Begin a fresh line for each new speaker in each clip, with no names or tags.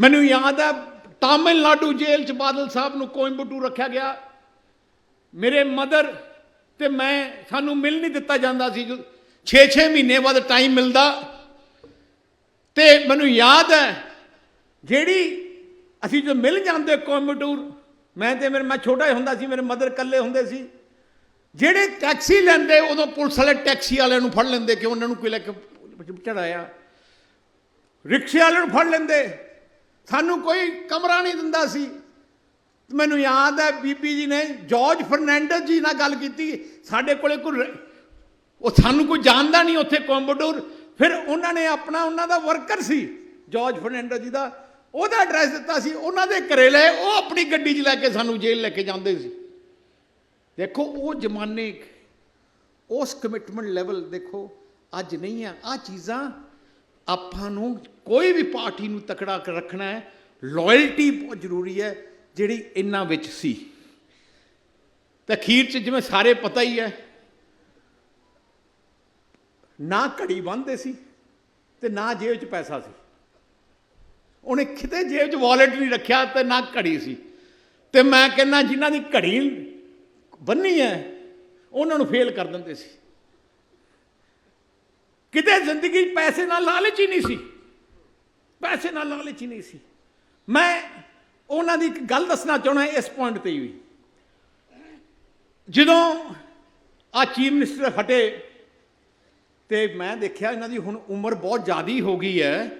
ਮੈਨੂੰ ਯਾਦ ਹੈ ਤਾਮਿਲਨਾਡੂ ਜੇਲ੍ਹ 'ਚ ਬਾਦਲ ਸਾਹਿਬ ਨੂੰ ਕੋਇੰਬਟੂਰ ਰੱਖਿਆ ਗਿਆ। ਮੇਰੇ ਮਦਰ ਤੇ ਮੈਂ, ਸਾਨੂੰ ਮਿਲ ਨਹੀਂ ਦਿੱਤਾ ਜਾਂਦਾ ਸੀ। 6-6 ਮਹੀਨੇ ਬਾਅਦ ਟਾਈਮ ਮਿਲਦਾ। ਤੇ ਮੈਨੂੰ ਯਾਦ ਹੈ, ਜਿਹੜੀ ਅਸੀਂ ਜਦੋਂ ਮਿਲ ਜਾਂਦੇ ਕੋਇੰਬਟੂਰ, ਮੈਂ ਤੇ ਮੇਰੇ, ਮੈਂ ਛੋਟਾ ਹੀ ਹੁੰਦਾ ਸੀ, ਮੇਰੇ ਮਦਰ ਇਕੱਲੇ ਹੁੰਦੇ ਸੀ। ਜਿਹੜੇ ਟੈਕਸੀ ਲੈਂਦੇ, ਉਦੋਂ ਪੁਲਿਸ ਵਾਲੇ ਟੈਕਸੀ ਵਾਲਿਆਂ ਨੂੰ ਫੜ ਲੈਂਦੇ ਕਿ ਉਹਨਾਂ ਨੂੰ ਕੋਈ ਲੈ ਕੇ ਚੜਾਇਆ? ਰਿਕਸ਼ੇ ਵਾਲਿਆਂ ਨੂੰ ਫੜ ਲੈਂਦੇ। ਸਾਨੂੰ ਕੋਈ ਕਮਰਾ ਨਹੀਂ ਦਿੰਦਾ ਸੀ। ਮੈਨੂੰ ਯਾਦ ਹੈ ਬੀਬੀ ਜੀ ਨੇ ਜਾਰਜ ਫਰਨੈਂਡਸ ਜੀ ਨਾਲ ਗੱਲ ਕੀਤੀ। ਸਾਡੇ ਕੋਲੇ ਕੋਈ ਉਹ ਸਾਨੂੰ ਕੋਈ ਜਾਣਦਾ ਨਹੀਂ ਉੱਥੇ ਕੋਇੰਬਟੂਰ। ਫਿਰ ਉਹਨਾਂ ਨੇ ਆਪਣਾ ਉਹਨਾਂ ਦਾ ਵਰਕਰ ਸੀ, ਜਾਰਜ ਫਰਨੈਂਡਸ ਜੀ ਦਾ। ਉਹਦਾ ਐਡਰੈਸ ਦਿੱਤਾ ਸੀ, ਉਹਨਾਂ ਦੇ ਘਰੇ ਲਏ ਉਹ ਆਪਣੀ ਗੱਡੀ 'ਚ ਲੈ ਕੇ ਸਾਨੂੰ ਜੇਲ੍ਹ ਲੈ ਕੇ ਜਾਂਦੇ ਸੀ। ਦੇਖੋ, ਉਹ ਜ਼ਮਾਨੇ, ਉਸ ਕਮਿਟਮੈਂਟ ਲੈਵਲ ਦੇਖੋ, ਅੱਜ ਨਹੀਂ ਆ। ਆ ਚੀਜ਼ਾਂ ਆਪਾਂ ਨੂੰ ਕੋਈ ਵੀ ਪਾਰਟੀ ਨੂੰ ਤਕੜਾ ਰੱਖਣਾ ਹੈ ਲਾਇਲਟੀ ਬਹੁਤ ਜ਼ਰੂਰੀ ਹੈ, ਜਿਹੜੀ ਇਹਨਾਂ ਵਿੱਚ ਸੀ। ਤੇ ਅਖੀਰ ਚ ਜਿਵੇਂ ਸਾਰੇ ਪਤਾ ਹੀ ਹੈ, ਨਾ ਘੜੀ ਬੰਨਦੇ ਸੀ ਤੇ ਨਾ ਜੇਬ 'ਚ ਪੈਸਾ ਸੀ। ਉਹਨੇ ਕਿਤੇ ਜੇਬ 'ਚ ਵਾਲਟ ਨਹੀਂ ਰੱਖਿਆ ਤੇ ਨਾ ਘੜੀ ਸੀ। ਤੇ ਮੈਂ ਕਹਿੰਦਾ ਜਿਨ੍ਹਾਂ ਦੀ ਘੜੀ ਬੰਨੀ ਹੈ, ਉਹਨਾਂ ਨੂੰ ਫੇਲ ਕਰ ਦਿੰਦੇ ਸੀ। ਕਿਤੇ ਜ਼ਿੰਦਗੀ ਪੈਸੇ ਨਾਲ ਲਾਲਚ ਹੀ ਨਹੀਂ ਸੀ। ਪੈਸੇ ਨਾਲ ਲਾਲਚ ਹੀ ਨਹੀਂ ਸੀ। ਮੈਂ ਉਹਨਾਂ ਦੀ ਇੱਕ ਗੱਲ ਦੱਸਣਾ ਚਾਹਣਾ ਇਸ ਪੁਆਇੰਟ ਤੇ ਵੀ। ਜਦੋਂ ਆ ਚੀਫ ਮਿਨਿਸਟਰ ਹਟੇ ਤੇ ਮੈਂ ਦੇਖਿਆ ਇਹਨਾਂ ਦੀ ਹੁਣ ਉਮਰ ਬਹੁਤ ਜ਼ਿਆਦੀ ਹੋ ਗਈ ਹੈ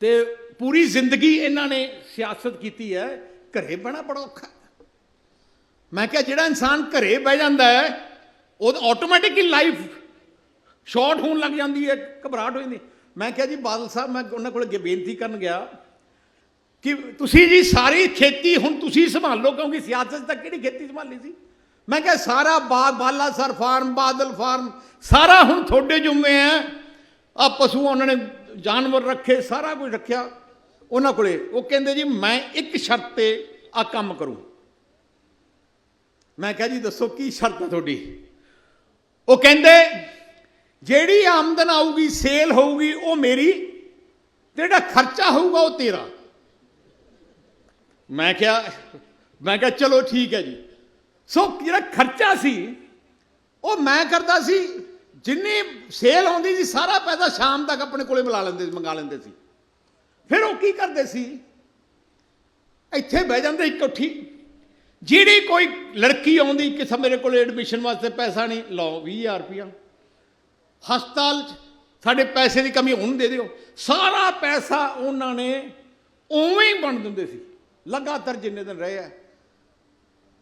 ਤੇ ਪੂਰੀ ਜ਼ਿੰਦਗੀ ਇਹਨਾਂ ਨੇ ਸਿਆਸਤ ਕੀਤੀ ਹੈ, ਘਰੇ ਬਣਾ ਬੜਾ ਔਖਾ। ਮੈਂ ਕਿਹਾ ਜਿਹੜਾ ਇਨਸਾਨ ਘਰੇ ਬਹਿ ਜਾਂਦਾ ਹੈ, ਉਹ ਆਟੋਮੈਟਿਕਲੀ ਲਾਈਫ ਸ਼ਾਰਟ ਹੋਣ ਲੱਗ ਜਾਂਦੀ ਹੈ, ਘਬਰਾਹਟ ਹੋ ਜਾਂਦੀ ਮੈਂ ਕਿਹਾ ਜੀ, ਬਾਦਲ ਸਾਹਿਬ, ਮੈਂ ਉਹਨਾਂ ਕੋਲ ਅੱਗੇ ਬੇਨਤੀ ਕਰਨ ਗਿਆ ਕਿ ਤੁਸੀਂ ਜੀ ਸਾਰੀ ਖੇਤੀ ਹੁਣ ਤੁਸੀਂ ਸੰਭਾਲੋ ਕਿਉਂਕਿ ਸਿਆਸਤ ਤੱਕ ਕਿਹੜੀ ਖੇਤੀ ਸੰਭਾਲੀ ਸੀ? ਮੈਂ ਕਿਹਾ ਸਾਰਾ ਬਾਗ ਬਾਲਾ ਸਰ ਫਾਰਮ, ਬਾਦਲ ਫਾਰਮ, ਸਾਰਾ ਹੁਣ ਤੁਹਾਡੇ ਜੁੰਮੇ ਹੈ। ਆ ਪਸ਼ੂ ਉਹਨਾਂ ਨੇ ਜਾਨਵਰ ਰੱਖੇ, ਸਾਰਾ ਕੁਝ ਰੱਖਿਆ ਉਹਨਾਂ ਕੋਲੇ। ਉਹ ਕਹਿੰਦੇ ਜੀ, ਮੈਂ ਇੱਕ ਸ਼ਰਤ ਤੇ ਆ ਕੰਮ ਕਰੂੰ। ਮੈਂ ਕਿਹਾ ਜੀ, ਦੱਸੋ ਕੀ ਸ਼ਰਤ ਹੈ ਤੁਹਾਡੀ? ਉਹ ਕਹਿੰਦੇ ਜਿਹੜੀ ਆਮਦਨ ਆਊਗੀ, ਸੇਲ ਹੋਊਗੀ, ਉਹ ਮੇਰੀ, ਜਿਹੜਾ ਖਰਚਾ ਹੋਊਗਾ, ਉਹ ਤੇਰਾ। ਮੈਂ ਕਿਹਾ ਮੈਂ ਕਿਹਾ, ਚਲੋ ਠੀਕ ਹੈ ਜੀ। ਸੋ ਜਿਹੜਾ ਖਰਚਾ ਸੀ, ਉਹ ਮੈਂ ਕਰਦਾ ਸੀ, ਜਿੰਨੀ ਸੇਲ ਆਉਂਦੀ ਸੀ, ਸਾਰਾ ਪੈਸਾ ਸ਼ਾਮ ਤੱਕ ਆਪਣੇ ਕੋਲੇ ਮਿਲਾ ਲੈਂਦੇ ਸੀ ਮੰਗਾ ਲੈਂਦੇ ਸੀ। ਫਿਰ ਉਹ ਕੀ ਕਰਦੇ ਸੀ? ਇੱਥੇ ਬਹਿ ਜਾਂਦੇ ਇਕੱਠੀ ਜਿਹੜੀ ਕੋਈ ਲੜਕੀ ਆਉਂਦੀ ਕਿ ਮੇਰੇ ਕੋਲ ਐਡਮਿਸ਼ਨ ਵਾਸਤੇ ਪੈਸਾ ਨਹੀਂ, ਲਓ 20000 ਰੁਪਇਆ ਹਸਪਤਾਲ 'ਚ ਸਾਡੇ ਪੈਸੇ ਦੀ ਕਮੀ ਹੁਣ ਦੇ ਦਿਓ। ਸਾਰਾ ਪੈਸਾ ਉਹਨਾਂ ਨੇ ਉਵੇਂ ਹੀ ਬਣ ਦਿੰਦੇ ਸੀ। ਲਗਾਤਾਰ ਜਿੰਨੇ ਦਿਨ ਰਹੇ ਆ।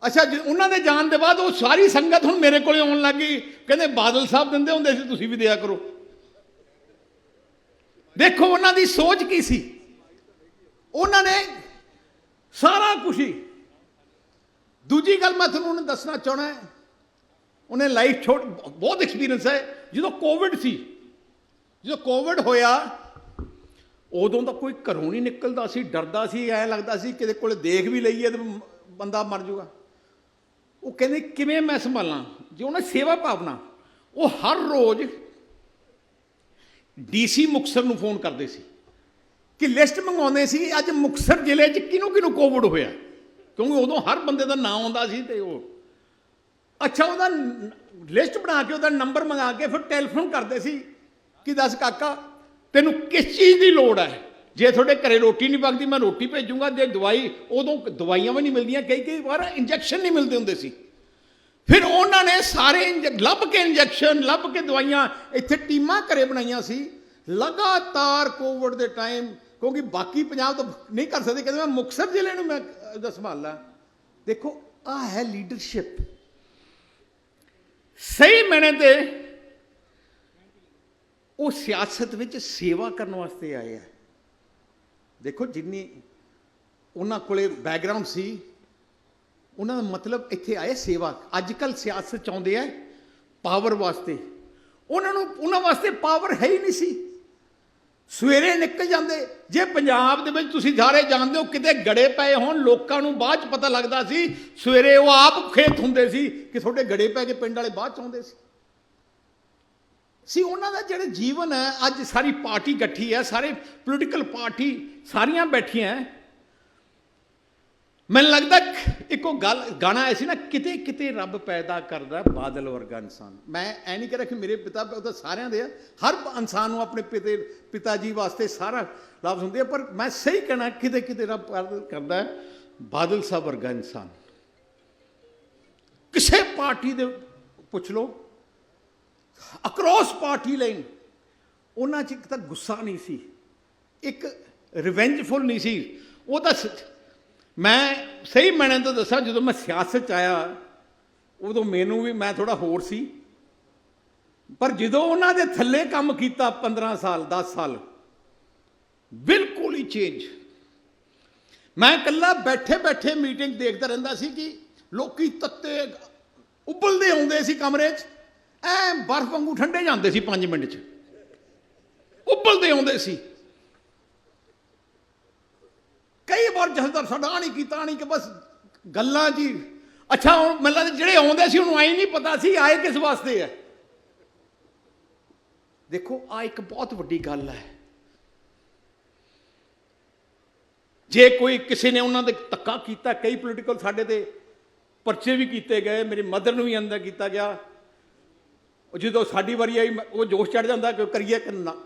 ਅੱਛਾ, ਜੀ ਉਹਨਾਂ ਦੇ ਜਾਣ ਦੇ ਬਾਅਦ ਉਹ ਸਾਰੀ ਸੰਗਤ ਹੁਣ ਮੇਰੇ ਕੋਲੇ ਆਉਣ ਲੱਗੀ ਕਹਿੰਦੇ ਬਾਦਲ ਸਾਹਿਬ ਦਿੰਦੇ ਹੁੰਦੇ ਸੀ, ਤੁਸੀਂ ਵੀ ਦਿਆ ਕਰੋ। ਦੇਖੋ ਉਹਨਾਂ ਦੀ ਸੋਚ ਕੀ ਸੀ। ਉਹਨਾਂ ਨੇ ਸਾਰਾ ਕੁਝ ਹੀ। ਦੂਜੀ ਗੱਲ ਮੈਂ ਤੁਹਾਨੂੰ ਦੱਸਣਾ ਚਾਹਣਾ ਹੈ। ਉਹਨੇ ਲਾਈਫ ਛੋਟ ਬਹੁਤ ਐਕਸਪੀਰੀਅੰਸ ਹੈ। ਜਦੋਂ ਕੋਵਿਡ ਸੀ, ਜਦੋਂ ਕੋਵਿਡ ਹੋਇਆ, ਉਦੋਂ ਤਾਂ ਕੋਈ ਘਰੋਂ ਨਹੀਂ ਨਿਕਲਦਾ ਸੀ, ਡਰਦਾ ਸੀ, ਐ ਲੱਗਦਾ ਸੀ ਕਿਤੇ ਕੋਲ ਦੇਖ ਵੀ ਲਈਏ ਤੇ ਬੰਦਾ ਮਰ ਜਾਊਗਾ। ਉਹ ਕਹਿੰਦੇ, ਕਿਵੇਂ ਮੈਂ ਸੰਭਾਲਾਂ? ਜੇ ਉਹਨੇ ਸੇਵਾ ਭਾਵਨਾ, ਉਹ ਹਰ ਰੋਜ਼ ਡੀਸੀ ਮੁਕਸਰ ਨੂੰ ਫੋਨ ਕਰਦੇ ਸੀ ਕਿ ਲਿਸਟ ਮੰਗਾਉਂਦੇ ਸੀ, ਅੱਜ ਮੁਕਸਰ ਜ਼ਿਲ੍ਹੇ 'ਚ ਕਿਹਨੂੰ ਕਿਹਨੂੰ ਕੋਵਿਡ ਹੋਇਆ? ਕਿਉਂਕਿ ਉਦੋਂ ਹਰ ਬੰਦੇ ਦਾ ਨਾਮ ਆਉਂਦਾ ਸੀ ਤੇ ਉਹ ਅੱਛਾ ਉਹਦਾ ਲਿਸਟ ਬਣਾ ਕੇ ਉਹਦਾ ਨੰਬਰ ਮੰਗਾ ਕੇ ਫਿਰ ਟੈਲੀਫੋਨ ਕਰਦੇ ਸੀ। ਕਿ ਦੱਸ ਕਾਕਾ ਤੈਨੂੰ ਕਿਸ ਚੀਜ਼ ਦੀ ਲੋੜ ਹੈ? ਜੇ ਤੁਹਾਡੇ ਘਰੇ ਰੋਟੀ ਨਹੀਂ ਪੱਕਦੀ ਮੈਂ ਰੋਟੀ ਭੇਜੂੰਗਾ। ਜੇ ਦਵਾਈ ਉਦੋਂ ਦਵਾਈਆਂ ਵੀ ਨਹੀਂ ਮਿਲਦੀਆਂ ਕਈ ਕਈ ਵਾਰ ਇੰਜੈਕਸ਼ਨ ਨਹੀਂ ਮਿਲਦੇ ਹੁੰਦੇ ਸੀ। ਫਿਰ ਉਹਨਾਂ ਨੇ ਸਾਰੇ ਇੰਜ- ਲੱਭ ਕੇ ਇੰਜੈਕਸ਼ਨ ਲੱਭ ਕੇ ਦਵਾਈਆਂ ਇੱਥੇ ਟੀਮਾਂ ਘਰੇ ਬਣਾਈਆਂ ਸੀ। ਲਗਾਤਾਰ ਕੋਵਿਡ ਦੇ ਟਾਈਮ ਕਿਉਂਕਿ ਬਾਕੀ ਪੰਜਾਬ ਤੋਂ ਨਹੀਂ ਕਰ ਸਕਦੇ ਕਹਿੰਦੇ ਮੈਂ ਮੁਕਤਸਰ ਜ਼ਿਲ੍ਹੇ ਨੂੰ ਮੈਂ ਅਹ, ਸੰਭਾਲਾਂ ਦੇਖੋ ਆ ਹੈ ਲੀਡਰਸ਼ਿਪ ਸਹੀ ਮੈਨੇ ਤੇ ਉਹ ਸਿਆਸਤ ਵਿੱਚ ਸੇਵਾ ਕਰਨ ਵਾਸਤੇ ਆਏ ਆ। ਦੇਖੋ ਜਿੰਨੀ ਉਹਨਾਂ ਕੋਲੇ ਬੈਕਗ੍ਰਾਉਂਡ ਸੀ, ਉਹਨਾਂ ਦਾ ਮਤਲਬ ਇੱਥੇ ਆਏ ਸੇਵਾ। ਅੱਜ ਕੱਲ ਸਿਆਸਤ ਚਾਹੁੰਦੇ ਆ ਪਾਵਰ ਵਾਸਤੇ। ਉਹਨਾਂ ਨੂੰ, ਉਹਨਾਂ ਵਾਸਤੇ ਪਾਵਰ ਹੈ ਹੀ ਨਹੀਂ ਸੀ। ਸਵੇਰੇ ਨਿਕਲ ਜਾਂਦੇ। ਜੇ ਪੰਜਾਬ ਦੇ ਵਿੱਚ ਤੁਸੀਂ ਸਾਰੇ ਜਾਣਦੇ ਹੋ ਕਿਤੇ ਗੜੇ ਪਏ ਹੋਣ, ਲੋਕਾਂ ਨੂੰ ਬਾਅਦ ਚ ਪਤਾ ਲੱਗਦਾ ਸੀ, ਸਵੇਰੇ ਉਹ ਆਪ ਖੇਤ ਹੁੰਦੇ ਸੀ ਕਿ ਤੁਹਾਡੇ ਗੜੇ ਪੈ ਕੇ ਪਿੰਡ ਵਾਲੇ ਬਾਅਦ ਚ ਆਉਂਦੇ ਸੀ। ਸੀ ਉਹਨਾਂ ਦਾ ਜਿਹੜਾ ਜੀਵਨ ਹੈ, ਅੱਜ ਸਾਰੀ ਪਾਰਟੀ ਇਕੱਠੀ ਹੈ, ਸਾਰੇ ਪੋਲੀਟੀਕਲ ਪਾਰਟੀ ਸਾਰੀਆਂ ਬੈਠੀਆਂ ਮੈਨੂੰ ਲੱਗਦਾ ਇੱਕੋ ਗੱਲ, ਗਾਣਾ ਆਇਆ ਸੀ ਨਾ, ਕਿਤੇ ਕਿਤੇ ਰੱਬ ਪੈਦਾ ਕਰਦਾ ਬਾਦਲ ਵਰਗਾ ਇਨਸਾਨ। ਮੈਂ ਐ ਨਹੀਂ ਕਹਿ ਰਿਹਾ ਕਿ ਮੇਰੇ ਪਿਤਾ, ਉਹ ਤਾਂ ਸਾਰਿਆਂ ਦੇ ਆ। ਹਰ ਇਨਸਾਨ ਨੂੰ ਆਪਣੇ ਪਿਤੇ ਪਿਤਾ ਜੀ ਵਾਸਤੇ ਸਾਰਾ ਲਫ਼ਜ਼ ਹੁੰਦੇ ਆ, ਪਰ ਮੈਂ ਸਹੀ ਕਹਿਣਾ, ਕਿਤੇ ਕਿਤੇ ਰੱਬ ਪੈਦਾ ਕਰਦਾ ਬਾਦਲ ਸਾਹਿਬ ਵਰਗਾ ਇਨਸਾਨ। ਕਿਸੇ ਪਾਰਟੀ ਦੇ ਪੁੱਛ ਲਓ ਅਕਰੋਸ ਪਾਰਟੀ ਲਾਈਨ ਉਹਨਾਂ 'ਚ ਇੱਕ ਤਾਂ ਗੁੱਸਾ ਨਹੀਂ ਸੀ, ਇੱਕ ਰਿਵੈਂਜਫੁਲ ਨਹੀਂ ਸੀ। ਉਹ ਤਾਂ ਮੈਂ ਸਹੀ ਮੈਨੇ ਤੋਂ ਦੱਸਾਂ, ਜਦੋਂ ਮੈਂ ਸਿਆਸਤ 'ਚ ਆਇਆ, ਉਦੋਂ ਮੈਨੂੰ ਵੀ ਮੈਂ ਥੋੜਾ ਹੋਰ ਸੀ। ਪਰ ਜਦੋਂ ਉਹਨਾਂ ਦੇ ਥੱਲੇ ਕੰਮ ਕੀਤਾ 15 ਸਾਲ 10 ਸਾਲ, ਬਿਲਕੁਲ ਹੀ ਚੇਂਜ ਮੈਂ ਇਕੱਲਾ ਬੈਠੇ ਬੈਠੇ ਮੀਟਿੰਗ ਦੇਖਦਾ ਰਹਿੰਦਾ ਸੀ ਕਿ ਲੋਕੀ ਤੱਤੇ ਉਬਲਦੇ ਆਉਂਦੇ ਸੀ ਕਮਰੇ 'ਚ। ਐ ਬਰਫ਼ ਵਾਂਗੂ ਠੰਡੇ ਜਾਂਦੇ ਸੀ 5 ਮਿੰਟ 'ਚ। ਉਬਲਦੇ ਆਉਂਦੇ ਸੀ। ਕਈ ਵਾਰ ਜਥੇਦਾਰ ਸਾਡਾ ਆਹ ਨਹੀਂ ਕੀਤਾ, ਆਹ ਨਹੀਂ ਕਿ ਬਸ ਗੱਲਾਂ ਜੀ। ਅੱਛਾ, ਹੁਣ ਮੈਨੂੰ ਜਿਹੜੇ ਆਉਂਦੇ ਸੀ, ਉਹਨੂੰ ਆਈ ਨਹੀਂ ਪਤਾ ਸੀ, ਆਏ ਕਿਸ ਵਾਸਤੇ ਹੈ ਦੇਖੋ ਆ ਇੱਕ ਬਹੁਤ ਵੱਡੀ ਗੱਲ ਹੈ। ਜੇ ਕੋਈ ਕਿਸੇ ਨੇ ਉਹਨਾਂ ਦੇ ਧੱਕਾ ਕੀਤਾ, ਕਈ ਪੋਲੀਟੀਕਲ ਸਾਡੇ ਤੇ ਪਰਚੇ ਵੀ ਕੀਤੇ ਗਏ, ਮੇਰੀ ਮਦਰ ਨੂੰ ਵੀ ਅੰਦਰ ਕੀਤਾ ਗਿਆ। ਉਹ ਜਦੋਂ ਸਾਡੀ ਵਾਰੀ ਆਈ, ਉਹ ਜੋਸ਼ ਚੜ ਜਾਂਦਾ ਕਿ ਕਰੀਏ ਕਿ ਨਾ?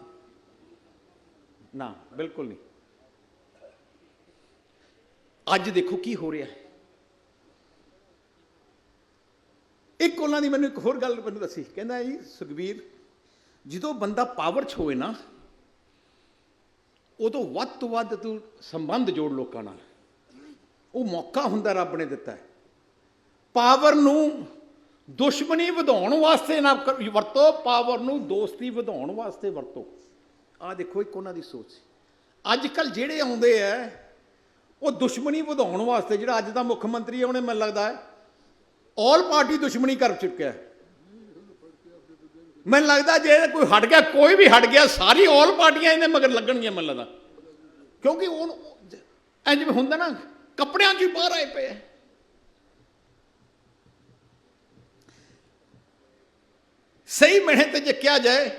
ਨਾ, ਬਿਲਕੁਲ ਨਹੀਂ। ਅੱਜ ਦੇਖੋ ਕੀ ਹੋ ਰਿਹਾ ਹੈ। ਇੱਕ ਉਹਨਾਂ ਦੀ ਮੈਨੂੰ ਇੱਕ ਹੋਰ ਗੱਲ ਮੈਨੂੰ ਦੱਸੀ। ਕਹਿੰਦਾ ਜੀ, ਸੁਖਬੀਰ, ਜਦੋਂ ਬੰਦਾ ਪਾਵਰ 'ਚ ਹੋਵੇ ਨਾ, ਉਦੋਂ ਵੱਧ ਤੋਂ ਵੱਧ ਤੂੰ ਸੰਬੰਧ ਜੋੜ ਲੋਕਾਂ ਨਾਲ। ਉਹ ਮੌਕਾ ਹੁੰਦਾ ਰੱਬ ਨੇ ਦਿੱਤਾ ਪਾਵਰ ਨੂੰ ਦੁਸ਼ਮਣੀ ਵਧਾਉਣ ਵਾਸਤੇ ਨਾ ਵਰਤੋ ਪਾਵਰ ਨੂੰ ਦੋਸਤੀ ਵਧਾਉਣ ਵਾਸਤੇ ਵਰਤੋ। ਆ ਦੇਖੋ ਇੱਕ ਉਹਨਾਂ ਦੀ ਸੋਚ ਸੀ। ਅੱਜ ਕੱਲ ਜਿਹੜੇ ਆਉਂਦੇ ਆ ਉਹ ਦੁਸ਼ਮਣੀ ਵਧਾਉਣ ਵਾਸਤੇ ਜਿਹੜਾ ਅੱਜ ਦਾ ਮੁੱਖ ਮੰਤਰੀ ਹੈ, ਉਹਨੇ ਮੈਨੂੰ ਲੱਗਦਾ ਹੈ ਆਲ ਪਾਰਟੀ ਦੁਸ਼ਮਣੀ ਕਰ ਚੁੱਕਿਆ ਹੈ। ਮੈਨੂੰ ਲੱਗਦਾ ਜੇ ਕੋਈ ਹਟ ਗਿਆ, ਕੋਈ ਵੀ ਹਟ ਗਿਆ, ਸਾਰੀ ਆਲ ਪਾਰਟੀਆਂ ਇਹਦੇ ਮਗਰ ਲੱਗਣਗੀਆਂ ਮੈਨੂੰ ਲੱਗਦਾ। ਕਿਉਂਕਿ ਉਹ ਐ ਜਿਵੇਂ ਹੁੰਦਾ ਨਾ, ਕੱਪੜਿਆਂ 'ਚ ਹੀ ਬਾਹਰ ਆਏ ਪਏ ਸਹੀ ਮਹੀਨੇ ਤੇ ਜੇ ਕਿਹਾ ਜਾਏ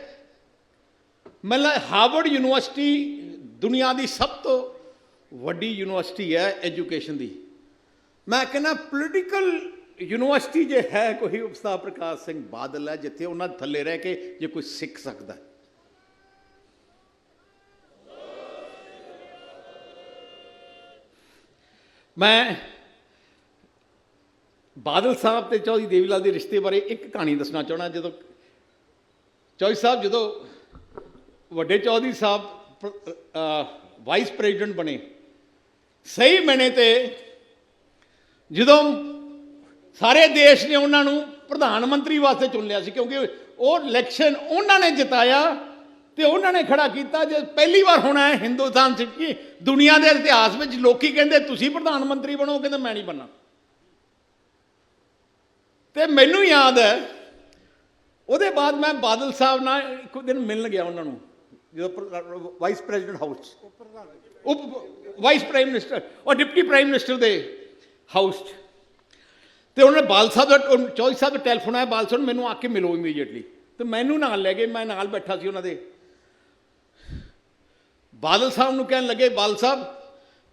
ਮਤਲਬ ਹਾਰਵਰਡ ਯੂਨੀਵਰਸਿਟੀ ਦੁਨੀਆ ਦੀ ਸਭ ਤੋਂ ਵੱਡੀ ਯੂਨੀਵਰਸਿਟੀ ਹੈ ਐਜੂਕੇਸ਼ਨ ਦੀ। ਮੈਂ ਕਹਿੰਦਾ ਪੋਲੀਟੀਕਲ ਯੂਨੀਵਰਸਿਟੀ ਜੇ ਹੈ ਕੋਈ ਉਪਸਥਾ ਪ੍ਰਕਾਸ਼ ਸਿੰਘ ਬਾਦਲ ਹੈ, ਜਿੱਥੇ ਉਹਨਾਂ ਥੱਲੇ ਰਹਿ ਕੇ ਜੇ ਕੋਈ ਸਿੱਖ ਸਕਦਾ ਮੈਂ ਬਾਦਲ ਸਾਹਿਬ ਤੇ ਚੌਧਰੀ ਦੇਵੀ ਲਾਲ ਦੇ ਰਿਸ਼ਤੇ ਬਾਰੇ ਇੱਕ ਕਹਾਣੀ ਦੱਸਣਾ ਚਾਹਣਾ ਜਦੋਂ ਚੌਧਰੀ ਸਾਹਿਬ, ਜਦੋਂ ਵੱਡੇ ਚੌਧਰੀ ਸਾਹਿਬ ਵਾਈਸ ਪ੍ਰੈਜ਼ੀਡੈਂਟ ਬਣੇ ਸਹੀ ਮੈਨੇ ਤੇ ਜਦੋਂ ਸਾਰੇ ਦੇਸ਼ ਨੇ ਉਹਨਾਂ ਨੂੰ ਪ੍ਰਧਾਨ ਮੰਤਰੀ ਵਾਸਤੇ ਚੁਣ ਲਿਆ ਸੀ, ਕਿਉਂਕਿ ਉਹ ਇਲੈਕਸ਼ਨ ਉਹਨਾਂ ਨੇ ਜਿਤਾਇਆ ਤੇ ਉਹਨਾਂ ਨੇ ਖੜਾ ਕੀਤਾ ਜੇ ਪਹਿਲੀ ਵਾਰ ਹੋਣਾ ਹੈ ਹਿੰਦੁਸਤਾਨ 'ਚ ਕਿ ਦੁਨੀਆ ਦੇ ਇਤਿਹਾਸ ਵਿੱਚ ਲੋਕੀ ਕਹਿੰਦੇ ਤੁਸੀਂ ਪ੍ਰਧਾਨ ਮੰਤਰੀ ਬਣੋ ਕਹਿੰਦੇ ਮੈਂ ਨਹੀਂ ਬਣਨਾ। ਤੇ ਮੈਨੂੰ ਯਾਦ ਹੈ, ਉਹਦੇ ਬਾਅਦ ਮੈਂ ਬਾਦਲ ਸਾਹਿਬ ਨਾਲ ਇੱਕ ਦਿਨ ਮਿਲਣ ਗਿਆ ਉਹਨਾਂ ਨੂੰ। ਜਦੋਂ ਵਾਈਸ ਪ੍ਰੈਜ਼ੀਡੈਂਟ ਹਾਊਸ 'ਚ ਉਪ ਵਾਈਸ ਪ੍ਰਾਈਮ ਮਿਨਿਸਟਰ ਔਰ ਡਿਪਟੀ ਪ੍ਰਾਈਮ ਮਿਨਿਸਟਰ ਦੇ ਹਾਊਸ 'ਚ। ਤੇ ਉਹਨੇ ਬਾਲ ਸਾਹਿਬ ਦਾ ਉਹ ਚੌਧਰੀ ਸਾਹਿਬ ਦਾ ਟੈਲੀਫੋਨ ਆਇਆ, ਬਾਲ ਸਾਹਿਬ ਨੂੰ ਮੈਨੂੰ ਆ ਕੇ ਮਿਲੋ ਇਮੀਡੀਏਟਲੀ ਤੇ ਮੈਨੂੰ ਨਾਲ ਲੈ ਗਏ, ਮੈਂ ਨਾਲ ਬੈਠਾ ਸੀ ਉਹਨਾਂ ਦੇ। ਬਾਦਲ ਸਾਹਿਬ ਨੂੰ ਕਹਿਣ ਲੱਗੇ, ਬਾਲ ਸਾਹਿਬ,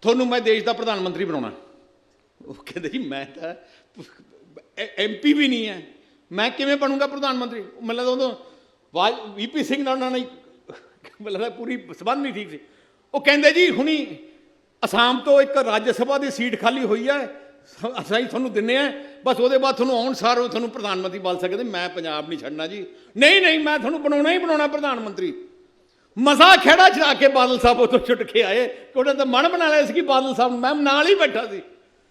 ਤੁਹਾਨੂੰ ਮੈਂ ਦੇਸ਼ ਦਾ ਪ੍ਰਧਾਨ ਮੰਤਰੀ ਬਣਾਉਣਾ। ਉਹ ਕਹਿੰਦੇ ਜੀ, ਮੈਂ ਤਾਂ ਐਮਪੀ ਵੀ ਨਹੀਂ ਹੈ ਮੈਂ ਕਿਵੇਂ ਬਣੂੰਗਾ ਪ੍ਰਧਾਨ ਮੰਤਰੀ? ਮੈਨੂੰ ਲੱਗਦਾ ਉਦੋਂ ਵੀਪੀ ਸਿੰਘ ਨਾਲ ਉਹਨਾਂ ਨੇ ਲੱਗਦਾ ਪੂਰੀ ਸਬੰਧ ਨਹੀਂ ਠੀਕ ਸੀ। ਉਹ ਕਹਿੰਦੇ ਜੀ, ਹੁਣੀ ਅਸਾਮ ਤੋਂ ਇੱਕ ਰਾਜ ਸਭਾ ਦੀ ਸੀਟ ਖਾਲੀ ਹੋਈ ਹੈ ਸ- ਅਸੀਂ ਤੁਹਾਨੂੰ ਦਿੰਨੇ ਆ ਬਸ ਉਹਦੇ ਬਾਅਦ ਤੁਹਾਨੂੰ ਆਉਣ ਸਾਰ ਉਹ ਤੁਹਾਨੂੰ ਪ੍ਰਧਾਨ ਮੰਤਰੀ ਬਣ ਸਕਦੇ, ਮੈਂ ਪੰਜਾਬ ਨਹੀਂ ਛੱਡਣਾ ਜੀ। ਨਹੀਂ ਨਹੀਂ, ਮੈਂ ਤੁਹਾਨੂੰ ਬਣਾਉਣਾ ਹੀ ਬਣਾਉਣਾ ਪ੍ਰਧਾਨ ਮੰਤਰੀ। ਮਜ਼ਾ ਖੇੜਾ ਚੜਾ ਕੇ ਬਾਦਲ ਸਾਹਿਬ ਉਤੋਂ ਛੁੱਟ ਕੇ ਆਏ ਕਿ ਉਹਨਾਂ ਦਾ ਮਨ ਬਣਾ ਲਿਆ ਸੀ ਕਿ ਬਾਦਲ ਸਾਹਿਬ ਮੈਂ ਨਾਲ ਹੀ ਬੈਠਾ ਸੀ।